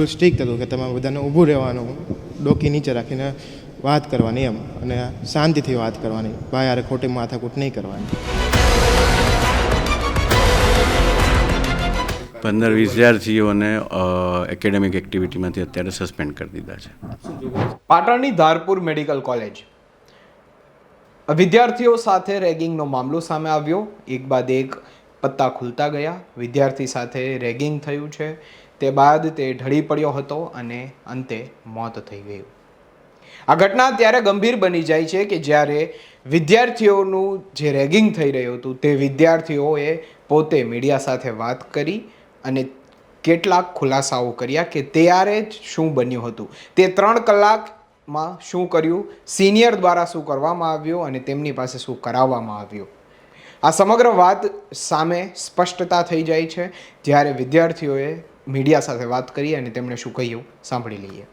ફૂલ strict હતું કે તમે બધાને ઊભું રહેવાનું ડોકી નીચે રાખીને વાત કરવાની એમ. અને શાંતિથી વાત કરવાની. ભાઈ યાર ખોટી માથાકૂટ નહીં કરવાની. પંદર વિદ્યાર્થીઓને એકેડેમિક એક્ટિવિટીમાંથી અત્યારે સસ્પેન્ડ કરી દીધા છે. પાટણની ધારપુર મેડિકલ કોલેજ વિદ્યાર્થીઓ સાથે રેગિંગનો મામલો સામે આવ્યો. એક બાદ એક પત્તા ખુલતા ગયા. વિદ્યાર્થી સાથે રેગિંગ થયું છે. તે બાદ તે ઢળી પડ્યો હતો અને અંતે મોત થઈ ગયું. આ ઘટના ત્યારે ગંભીર બની જાય છે કે જ્યારે વિદ્યાર્થીઓનું જે રેગિંગ થઈ રહ્યું હતું તે વિદ્યાર્થીઓએ પોતે મીડિયા સાથે વાત કરી અને કેટલાક ખુલાસાઓ કર્યા કે ત્યારે જ શું બન્યું હતું. તે ત્રણ કલાકમાં શું કર્યું, સિનિયર દ્વારા શું કરવામાં આવ્યું અને તેમની પાસે શું કરાવવામાં આવ્યું. આ સમગ્ર વાત સામે સ્પષ્ટતા થઈ જાય છે. જ્યારે વિદ્યાર્થીઓએ મીડિયા સાથે વાત કરી અને તેમણે શું કહ્યું સાંભળી લઈએ.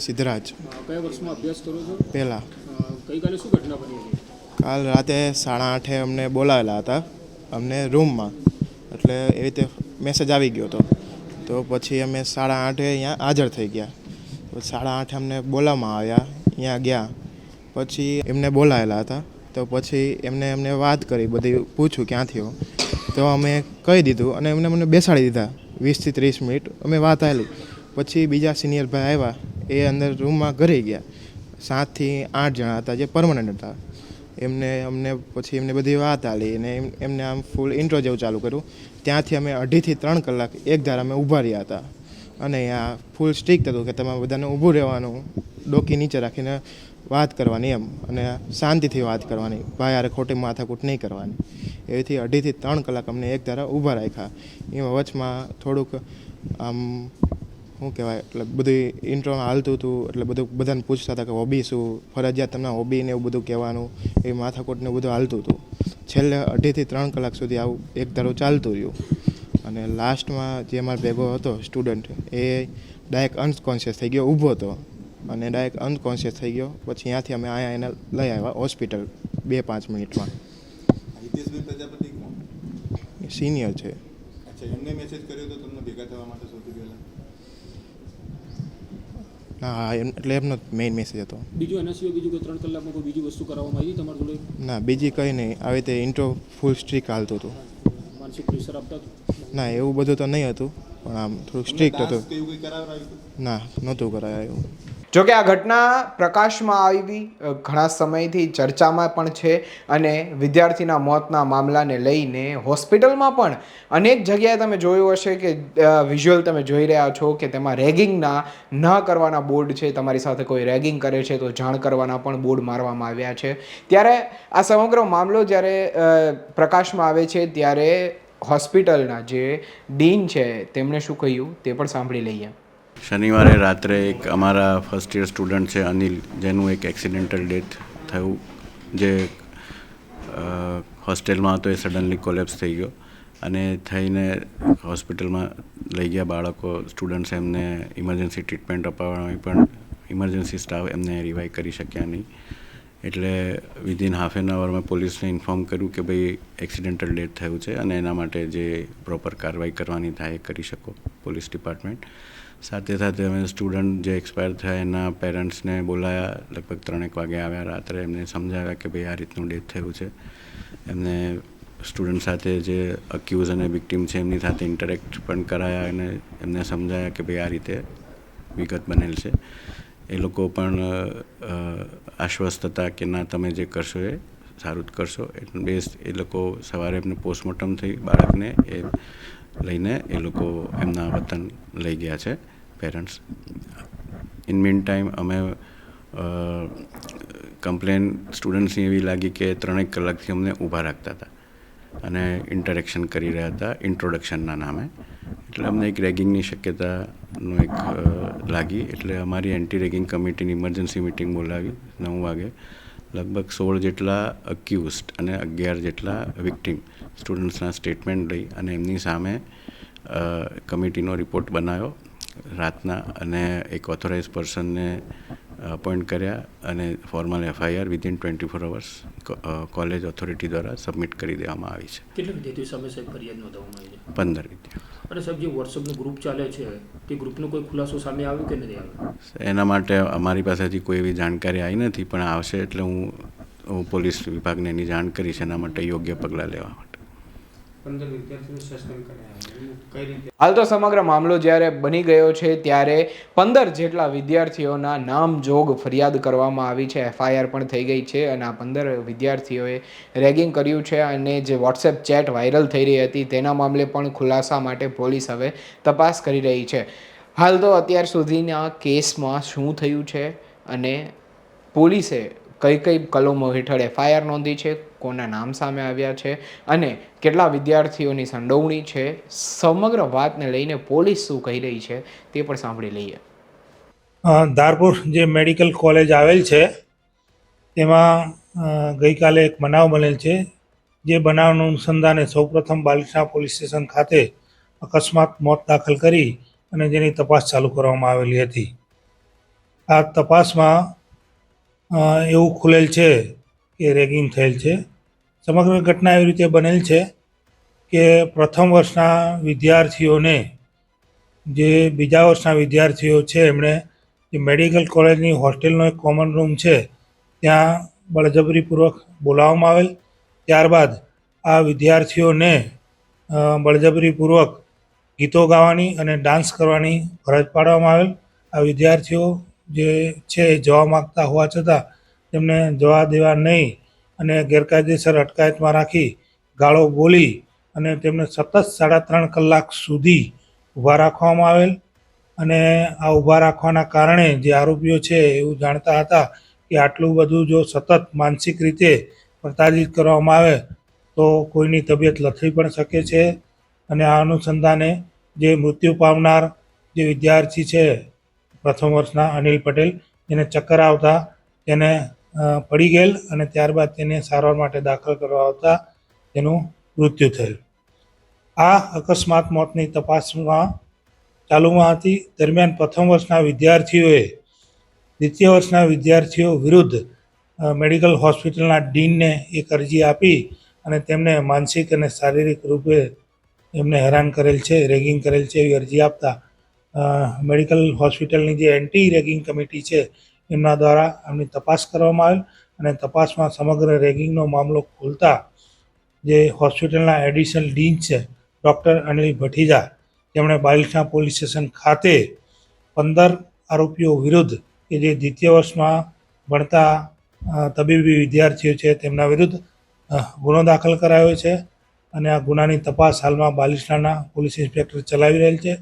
સિદ્ધરાજ. કયા વર્ષમાં અભ્યાસ કરો છો? પહેલાં. ગઈકાલે શું ઘટના બની હતી? કાલ રાતે સાડા આઠે અમને બોલાવેલા હતા અમને રૂમમાં. એટલે એવી રીતે મેસેજ આવી ગયો હતો. તો પછી અમે સાડા આઠે અહીંયા હાજર થઈ ગયા. તો સાડા આઠે અમને બોલાવવામાં આવ્યા અહીંયા ગયા. પછી એમને બોલાવેલા હતા. તો પછી એમને એમને વાત કરી બધી પૂછ્યું ક્યાંથી હો. તો અમે કહી દીધું અને એમને મને બેસાડી દીધા. વીસથી ત્રીસ મિનિટ અમે વાત આવેલી પછી બીજા સિનિયર ભાઈ આવ્યા, એ અંદર રૂમમાં ઘરે ગયા. સાતથી આઠ જણા હતા જે પરમનન્ટ હતા. એમને, અમને પછી એમને બધી વાત આલી અને એમ- એમને આમ ફૂલ ઇન્ટ્રો જેવું ચાલુ કર્યું. ત્યાંથી અમે અઢીથી ત્રણ કલાક એક ધારા અમે ઊભા રહ્યા હતા. અને આ ફૂલ સ્ટ્રિક્ટ હતું કે તમારે બધાને ઊભું રહેવાનું, ડોકી નીચે રાખીને વાત કરવાની એમ. અને શાંતિથી વાત કરવાની, ભાઈ યાર ખોટી માથાકૂટ નહીં કરવાની. એવીથી અઢીથી ત્રણ કલાક અમને એક ધારા ઊભા રાખ્યા. એમાં વચમાં થોડુંક, આમ, શું કહેવાય, એટલે બધું ઇન્ટ્રોમાં હાલતું હતું, એટલે બધું બધાને પૂછતા હતા કે, હોબી શું? ફરજિયાત તમને હોબી ને એવું બધું કહેવાનું? એ માથાકોટને બધું હાલતું હતું. છેલ્લે અઢીથી ત્રણ કલાક સુધી આવું એક ધારું ચાલતું રહ્યું. અને લાસ્ટમાં જે અમારો ભેગો હતો સ્ટુડન્ટ એ ડાયરેક્ટ અનકોન્શિયસ થઈ ગયો, ઊભો હતો. અને ડાયરેક્ટ અનકોન્શિયસ થઈ ગયો. પછી ત્યાંથી અમે અહીંયા એને લઈ આવ્યા હોસ્પિટલ બે પાંચ મિનિટમાં. હિતેશભાઈ પ્રજાપતિ કોણ સિનિયર છે. અચ્છા એમને મેસેજ કર્યો તો તમને ભેગા થવા માટે સૌથી પહેલાં? ના એમ એટલે એમનો મેઇન મેસેજ હતો. બીજું એના સિવાય બીજું કોઈ ત્રણ કલાકમાં કોઈ બીજી વસ્તુ કરાવવામાં આવી તમારી જોડે? ના બીજી કંઈ નહીં. આવી રીતે ઇન્ટ્રો ફૂલ સ્ટ્રીક હાલતો હતું. માનસિક પ્રેશર આપતા હતા? ના એવું બધું તો નહીં હતું પણ આમ થોડુંક સ્ટ્રિક્ટ હતું. કે એવું કંઈ કરાવરાયું હતું? ના નહોતું કરાયું. એવું જોકે આ ઘટના પ્રકાશમાં આવી ઘણા સમયથી ચર્ચામાં પણ છે અને વિદ્યાર્થીના મોતના મામલાને લઈને હોસ્પિટલમાં પણ અનેક જગ્યાએ તમે જોયું હશે કે વિઝ્યુઅલ તમે જોઈ રહ્યા છો કે તેમાં રેગિંગના ન કરવાના બોર્ડ છે, તમારી સાથે કોઈ રેગિંગ કરે છે તો જાણ કરવાના પણ બોર્ડ મારવામાં આવ્યા છે. ત્યારે આ સમગ્ર મામલો જ્યારે પ્રકાશમાં આવે છે ત્યારે હોસ્પિટલના જે ડીન છે, તેમણે શું કહ્યું તે પણ સાંભળી લઈએ. શનિવારે રાત્રે એક અમારા ફર્સ્ટ યર સ્ટુડન્ટ છે, અનિલ, જેનું એક એક્સિડેન્ટલ ડેથ થયું, જે હોસ્ટેલમાં હતો એ સડનલી કોલેપ્સ થઈ ગયો અને થઈને હોસ્પિટલમાં લઈ ગયા બાળકો સ્ટુડન્ટ્સ એમને ઇમરજન્સી ટ્રીટમેન્ટ અપાવવામાં પણ ઇમરજન્સી સ્ટાફ એમને રિવાઈવ કરી શક્યા નહીં. એટલે વિધિન હાફ એન અવરમાં પોલીસને ઇન્ફોર્મ કર્યું કે ભાઈ એક્સિડેન્ટલ ડેથ થયું છે અને એના માટે જે પ્રોપર કાર્યવાહી કરવાની થાય એ કરી શકો, પોલીસ ડિપાર્ટમેન્ટ સાથે સાથે અમે સ્ટુડન્ટ જે એક્સપાયર થયા એના પેરેન્ટ્સને બોલાયા, લગભગ ત્રણેક વાગે આવ્યા રાત્રે. એમને સમજાવ્યા કે ભાઈ આ રીતનું ડેથ થયું છે. એમને સ્ટુડન્ટ સાથે જે અક્યુઝ અને વિક્ટીમ છે એમની સાથે ઇન્ટરેક્ટ પણ કરાયા અને એમને સમજાયા કે ભાઈ આ રીતે વિગત બનેલ છે. એ લોકો પણ આશ્વસ્ત હતા કે ના, તમે જે કરશો એ સારું જ કરશો. એટલે બેસ્ટ એ લોકો સવારે એમને પોસ્ટમોર્ટમ થઈ બાળકને એ લઈને એ લોકો એમના વતન લઈ ગયા છે પેરેન્ટ્સ ઇન મીન ટાઈમ અમે કમ્પ્લેન સ્ટુડન્ટ્સની એવી લાગી કે ત્રણેક કલાકથી અમને ઊભા રાખતા હતા અને ઇન્ટરેક્શન કરી રહ્યા હતા ઇન્ટ્રોડક્શનના નામે. એટલે અમને એક રેગિંગની શક્યતાનો એક લાગી. એટલે અમારી એન્ટી રેગિંગ કમિટીની ઇમરજન્સી મિટિંગ બોલાવી નવ વાગે. લગભગ સોળ જેટલા અક્યુઝડ અને અગિયાર જેટલા વિક્ટીમ સ્ટુડન્ટ્સના સ્ટેટમેન્ટ લઈ અને એમની સામે કમિટીનો રિપોર્ટ બનાવ્યો. રાતના અને એક ઓથોરાઇઝ પર્સનને અપોઇન્ટ કર્યા અને formal FIR within twenty four hours college authority દ્વારા સબમિટ કરી દેવામાં આવી છે. કેટલા વિદ્યાર્થીઓ સામે સાહેબ ફરિયાદ નોંધવામાં આવી છે? પંદર વિદ્યાર્થીઓ. અને સાહેબ જે વોટ્સઅપનું ગ્રુપ ચાલે છે તે ગ્રુપનો કોઈ ખુલાસો સામે આવ્યો કે નથી આવ્યો એના માટે અમારી પાસે હજી કોઈ એવી જાણકારી આવી નથી પણ આવશે એટલે હું પોલીસ વિભાગને એની જાણ કરીશ એના માટે યોગ્ય પગલાં લેવા માટે. હાલ તો સમગ્ર મામલો જ્યારે બની ગયો છે, ત્યારે પંદર જેટલા વિદ્યાર્થીઓના નામ જોગ ફરિયાદ કરવામાં આવી છે. એફઆઈઆર પણ થઈ ગઈ છે અને આ પંદર વિદ્યાર્થીઓએ રેગિંગ કર્યું છે અને જે વોટ્સએપ ચેટ વાયરલ થઈ રહી હતી તેના મામલે પણ ખુલાસા માટે પોલીસ હવે તપાસ કરી રહી છે. હાલ તો અત્યાર સુધીના કેસમાં શું થયું છે અને પોલીસે કઈ કઈ કલમો હેઠળ એફઆઈઆર નોંધી છે, કોના નામ સામે આવ્યા છે અને કેટલા વિદ્યાર્થીઓની સંડોવણી છે, સમગ્ર વાતને લઈને પોલીસ શું કહી રહી છે તે પણ સાંભળી લઈએ. ધારપુર જે મેડિકલ કોલેજ આવેલ છે તેમાં ગઈકાલે એક બનાવ બનેલ છે, જે બનાવનું અનુસંધાને સૌપ્રથમ બાલિકા પોલીસ સ્ટેશન ખાતે અકસ્માત મોત દાખલ કરી અને જેની તપાસ ચાલુ કરવામાં આવેલી હતી. આ તપાસમાં એવું ખુલેલ છે કે રેગિંગ થયેલ છે. સમગ્ર ઘટના એવી રીતે બનેલ છે કે પ્રથમ વર્ષના વિદ્યાર્થીઓને જે બીજા વર્ષના વિદ્યાર્થીઓ છે, એમણે જે મેડિકલ કોલેજની હોસ્ટેલનો એક કોમન રૂમ છે, ત્યાં બળજબરીપૂર્વક બોલાવવામાં આવેલ. ત્યારબાદ આ વિદ્યાર્થીઓને બળજબરીપૂર્વક ગીતો ગાવાની અને ડાન્સ કરવાની ફરજ પાડવામાં આવેલ. આ વિદ્યાર્થીઓ જે છે જવા માગતા હોવા છતાં તેમને જવા દેવા નહીં અને ગેરકાયદેસર અટકાયતમાં રાખી ગાળો બોલી અને તેમને સતત સાડા ત્રણ કલાક સુધી ઊભા રાખવામાં આવેલ. અને આ ઊભા રાખવાના કારણે જે આરોપીઓ છે એવું જાણતા હતા કે આટલું બધું જો સતત માનસિક રીતે પ્રતાડિત કરવામાં આવે તો કોઈની તબિયત લથડી પણ શકે છે. અને આ અનુસંધાને જે મૃત્યુ પામનાર જે વિદ્યાર્થી છે પ્રથમ વર્ષના અનિલ પટેલ. એને ચક્કર આવતા તેને પડી ગયેલ અને ત્યારબાદ તેને સારવાર માટે દાખલ કરવા આવતા તેનું મૃત્યુ થયેલ આ અકસ્માત મોતની તપાસમાં ચાલુમાં હતી. દરમિયાન પ્રથમ વર્ષના વિદ્યાર્થીઓએ દ્વિતીય વર્ષના વિદ્યાર્થીઓ વિરુદ્ધ મેડિકલ હોસ્પિટલના ડીનને એક અરજી આપી અને તેમને માનસિક અને શારીરિક રૂપે એમને હેરાન કરેલ છે, રેગિંગ કરેલ છે એવી અરજી આપતા મેડિકલ હોસ્પિટલની જે એન્ટી રેગિંગ કમિટી છે, એમના દ્વારા એમની તપાસ કરવામાં આવી અને તપાસમાં સમગ્ર રેગિંગનો મામલો ખોલતા જે હોસ્પિટલના એડિશનલ ડીન છે, ડૉક્ટર અનિલ ભઠીજા તેમણે બાલિકા પોલીસ સ્ટેશન ખાતે પંદર આરોપીઓ વિરુદ્ધ કે જે દ્વિતીય વર્ષમાં ભણતા તબીબી વિદ્યાર્થીઓ છે, તેમના વિરુદ્ધ ગુનો દાખલ કરાયો છે અને આ ગુનાની તપાસ હાલમાં બાલિસ્ટાના પોલીસ ઇન્સ્પેક્ટર ચલાવી રહેલ છે.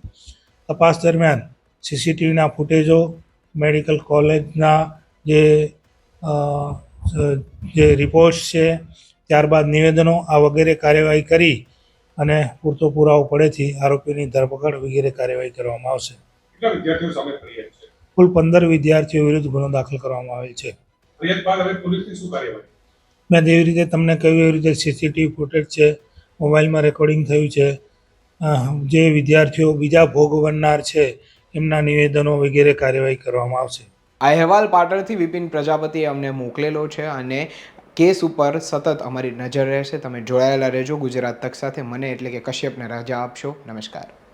તપાસ દરમિયાન સીસીટીવીના ફૂટેજો મેડિકલ કોલેજના જે જે રિપોર્ટ્સ છે ત્યારબાદ નિવેદનો આ વગેરે કાર્યવાહી કરી અને પૂરતો પુરાવો પડેથી આરોપીની ધરપકડ વગેરે કાર્યવાહી કરવામાં આવશે. કુલ પંદર વિદ્યાર્થીઓ વિરુદ્ધ ગુનો દાખલ કરવામાં આવેલ છે. મેં જેવી રીતે તમને કહ્યું એવી રીતે સીસીટીવી ફૂટેજ છે મોબાઈલમાં રેકોર્ડિંગ થયું છે જે વિદ્યાર્થીઓ બીજા ભોગ બનનાર છે, એમના નિવેદનો વગેરે કાર્યવાહી કરવામાં આવશે. આ અહેવાલ પાટણથી વિપિન પ્રજાપતિએ અમને મોકલેલો છે અને કેસ ઉપર સતત અમારી નજર રહેશે. તમે જોડાયેલા રહેજો. ગુજરાત તક સાથે મને એટલે કે કશ્યપને રજા આપશો. નમસ્કાર.